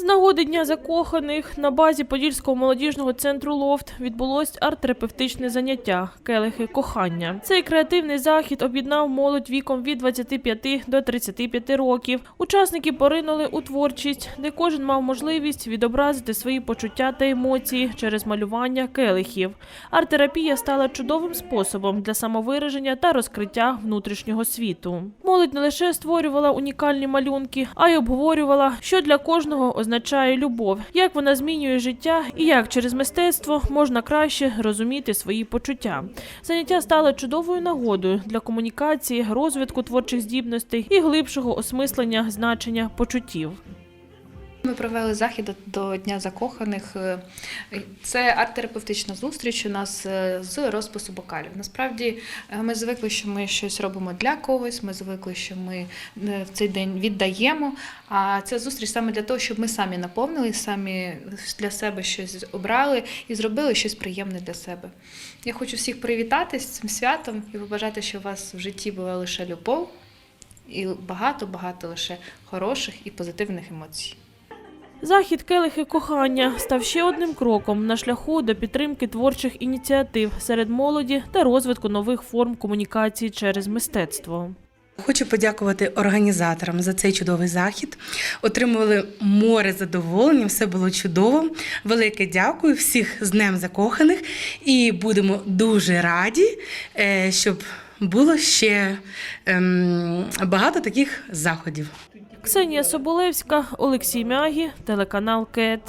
З нагоди Дня закоханих на базі Подільського молодіжного центру Лофт відбулось арт-терапевтичне заняття Келихи кохання. Цей креативний захід об'єднав молодь віком від 25 до 35 років. Учасники поринули у творчість, де кожен мав можливість відобразити свої почуття та емоції через малювання келихів. Арт-терапія стала чудовим способом для самовираження та розкриття внутрішнього світу. Молодь не лише створювала унікальні малюнки, а й обговорювала, що для кожного означає любов, як вона змінює життя і як через мистецтво можна краще розуміти свої почуття. Заняття стало чудовою нагодою для комунікації, розвитку творчих здібностей і глибшого осмислення значення почуттів. Ми провели захід до Дня закоханих. Е, Це арт-терапевтична зустріч у нас е, з розпису бокалів. Насправді е, ми звикли, що ми щось робимо для когось. Ми звикли, що ми в цей день віддаємо. А ця зустріч саме для того, щоб ми самі наповнили, самі для себе щось обрали і зробили щось приємне для себе. Я хочу всіх привітати з цим святом і побажати, щоб у вас в житті була лише любов і багато-багато лише хороших і позитивних емоцій. Захід келихи кохання став ще одним кроком на шляху до підтримки творчих ініціатив серед молоді та розвитку нових форм комунікації через мистецтво. Хочу подякувати організаторам за цей чудовий захід. Отримували море задоволення, все було чудово. Велике дякую всіх з Днем закоханих і будемо дуже раді, е, щоб було ще ем, багато таких заходів. Ксенія Соболевська, Олексій Мягі, телеканал КЕТ.